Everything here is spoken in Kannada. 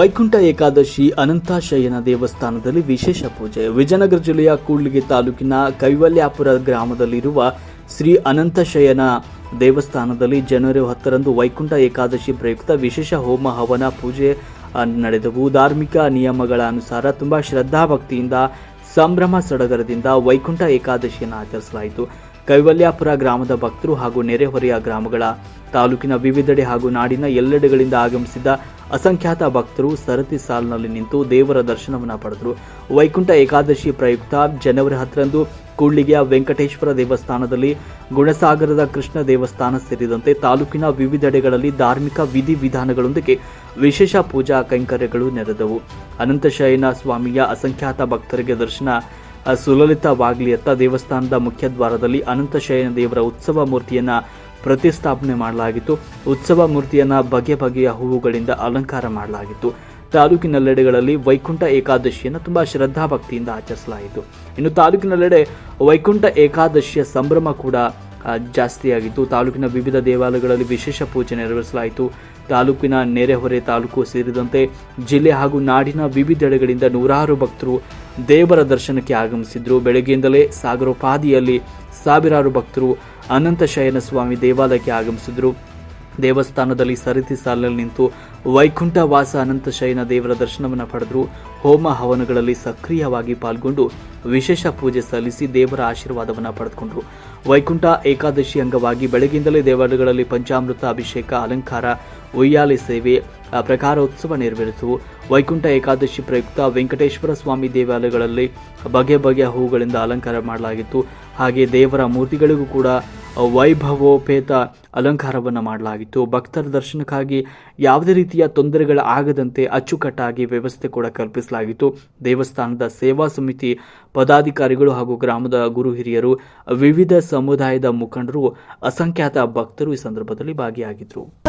ವೈಕುಂಠ ಏಕಾದಶಿ ಅನಂತಾಶಯನ ದೇವಸ್ಥಾನದಲ್ಲಿ ವಿಶೇಷ ಪೂಜೆ. ವಿಜಯನಗರ ಜಿಲ್ಲೆಯ ಕೂಡ್ಲಿಗೆ ತಾಲೂಕಿನ ಕೈವಲ್ಯಾಪುರ ಗ್ರಾಮದಲ್ಲಿರುವ ಶ್ರೀ ಅನಂತಶಯನ ದೇವಸ್ಥಾನದಲ್ಲಿ ಜನವರಿ ಹತ್ತರಂದು ವೈಕುಂಠ ಏಕಾದಶಿ ಪ್ರಯುಕ್ತ ವಿಶೇಷ ಹೋಮ ಹವನ ಪೂಜೆ ನಡೆದವು. ಧಾರ್ಮಿಕ ನಿಯಮಗಳ ಅನುಸಾರ ತುಂಬಾ ಶ್ರದ್ಧಾಭಕ್ತಿಯಿಂದ, ಸಂಭ್ರಮ ಸಡಗರದಿಂದ ವೈಕುಂಠ ಏಕಾದಶಿಯನ್ನು ಆಚರಿಸಲಾಯಿತು. ಕೈವಲ್ಯಾಪುರ ಗ್ರಾಮದ ಭಕ್ತರು ಹಾಗೂ ನೆರೆಹೊರೆಯ ಗ್ರಾಮಗಳ ತಾಲೂಕಿನ ವಿವಿಧೆಡೆ ಹಾಗೂ ನಾಡಿನ ಎಲ್ಲೆಡೆಗಳಿಂದ ಆಗಮಿಸಿದ್ದ ಅಸಂಖ್ಯಾತ ಭಕ್ತರು ಸರತಿ ಸಾಲಿನಲ್ಲಿ ನಿಂತು ದೇವರ ದರ್ಶನವನ್ನು ಪಡೆದರು. ವೈಕುಂಠ ಏಕಾದಶಿ ಪ್ರಯುಕ್ತ ಜನವರಿ ಹತ್ತರಂದು ಕೂಡ್ಲಿಗೆಯ ವೆಂಕಟೇಶ್ವರ ದೇವಸ್ಥಾನದಲ್ಲಿ ಗುಣಸಾಗರದ ಕೃಷ್ಣ ದೇವಸ್ಥಾನ ಸೇರಿದಂತೆ ತಾಲೂಕಿನ ವಿವಿಧೆಡೆಗಳಲ್ಲಿ ಧಾರ್ಮಿಕ ವಿಧಿವಿಧಾನಗಳೊಂದಿಗೆ ವಿಶೇಷ ಪೂಜಾ ಕೈಂಕರ್ಯಗಳು ನೆರೆದವು. ಅನಂತಶಯನ ಸ್ವಾಮಿಯ ಅಸಂಖ್ಯಾತ ಭಕ್ತರಿಗೆ ದರ್ಶನ ಸುಲಲಿತವಾಗಲಿ ಅತ್ತ ದೇವಸ್ಥಾನದ ಮುಖ್ಯ ದ್ವಾರದಲ್ಲಿ ಅನಂತಶಯನ ದೇವರ ಉತ್ಸವ ಮೂರ್ತಿಯನ್ನ ಪ್ರತಿಷ್ಠಾಪನೆ ಮಾಡಲಾಗಿತ್ತು. ಉತ್ಸವ ಮೂರ್ತಿಯನ್ನು ಬಗೆ ಬಗೆಯ ಹೂವುಗಳಿಂದ ಅಲಂಕಾರ ಮಾಡಲಾಗಿತ್ತು. ತಾಲೂಕಿನಲ್ಲೆಡೆಗಳಲ್ಲಿ ವೈಕುಂಠ ಏಕಾದಶಿಯನ್ನು ತುಂಬ ಶ್ರದ್ಧಾಭಕ್ತಿಯಿಂದ ಆಚರಿಸಲಾಯಿತು. ಇನ್ನು ತಾಲೂಕಿನಲ್ಲೆಡೆ ವೈಕುಂಠ ಏಕಾದಶಿಯ ಸಂಭ್ರಮ ಕೂಡ ಜಾಸ್ತಿಯಾಗಿತ್ತು ತಾಲೂಕಿನ ವಿವಿಧ ದೇವಾಲಯಗಳಲ್ಲಿ ವಿಶೇಷ ಪೂಜೆ ನೆರವೇರಿಸಲಾಯಿತು. ತಾಲೂಕಿನ ನೆರೆಹೊರೆ ತಾಲೂಕು ಸೇರಿದಂತೆ ಜಿಲ್ಲೆ ಹಾಗೂ ನಾಡಿನ ವಿವಿಧೆಡೆಗಳಿಂದ ನೂರಾರು ಭಕ್ತರು ದೇವರ ದರ್ಶನಕ್ಕೆ ಆಗಮಿಸಿದ್ರು. ಬೆಳಗ್ಗೆಯಿಂದಲೇ ಸಾಗರೋಪಾದಿಯಲ್ಲಿ ಸಾವಿರಾರು ಭಕ್ತರು ಅನಂತ ಶಯನ ಸ್ವಾಮಿ ದೇವಾಲಯಕ್ಕೆ ಆಗಮಿಸಿದ್ರು. ದೇವಸ್ಥಾನದಲ್ಲಿ ಸರತಿ ಸಾಲಲ್ಲಿ ನಿಂತು ವೈಕುಂಠ ವಾಸ ಅನಂತ ಶಯನ ದೇವರ ದರ್ಶನವನ್ನು ಪಡೆದರು. ಹೋಮ ಹವನಗಳಲ್ಲಿ ಸಕ್ರಿಯವಾಗಿ ಪಾಲ್ಗೊಂಡು ವಿಶೇಷ ಪೂಜೆ ಸಲ್ಲಿಸಿ ದೇವರ ಆಶೀರ್ವಾದವನ್ನು ಪಡೆದುಕೊಂಡರು. ವೈಕುಂಠ ಏಕಾದಶಿ ಅಂಗವಾಗಿ ಬೆಳಗಿಂದಲೇ ದೇವಾಲಯಗಳಲ್ಲಿ ಪಂಚಾಮೃತ ಅಭಿಷೇಕ, ಅಲಂಕಾರ, ಉಯ್ಯಾಲೆ ಸೇವೆ ಪ್ರಕಾರೋತ್ಸವ ನೆರವೇರಿತು ವೈಕುಂಠ ಏಕಾದಶಿ ಪ್ರಯುಕ್ತ ವೆಂಕಟೇಶ್ವರ ಸ್ವಾಮಿ ದೇವಾಲಯಗಳಲ್ಲಿ ಬಗೆ ಬಗೆಯ ಹೂಗಳಿಂದ ಅಲಂಕಾರ ಮಾಡಲಾಗಿತ್ತು. ಹಾಗೆ ದೇವರ ಮೂರ್ತಿಗಳಿಗೂ ಕೂಡ ವೈಭವೋಪೇತ ಅಲಂಕಾರವನ್ನು ಮಾಡಲಾಗಿತ್ತು. ಭಕ್ತರ ದರ್ಶನಕ್ಕಾಗಿ ಯಾವುದೇ ರೀತಿಯ ತೊಂದರೆಗಳ ಆಗದಂತೆ ಅಚ್ಚುಕಟ್ಟಾಗಿ ವ್ಯವಸ್ಥೆ ಕೂಡ ಕಲ್ಪಿಸಲಾಗಿತ್ತು. ದೇವಸ್ಥಾನದ ಸೇವಾ ಸಮಿತಿ ಪದಾಧಿಕಾರಿಗಳು ಹಾಗೂ ಗ್ರಾಮದ ಗುರು ಹಿರಿಯರು, ವಿವಿಧ ಸಮುದಾಯದ ಮುಖಂಡರು, ಅಸಂಖ್ಯಾತ ಭಕ್ತರು ಈ ಸಂದರ್ಭದಲ್ಲಿ ಭಾಗಿಯಾಗಿದ್ದರು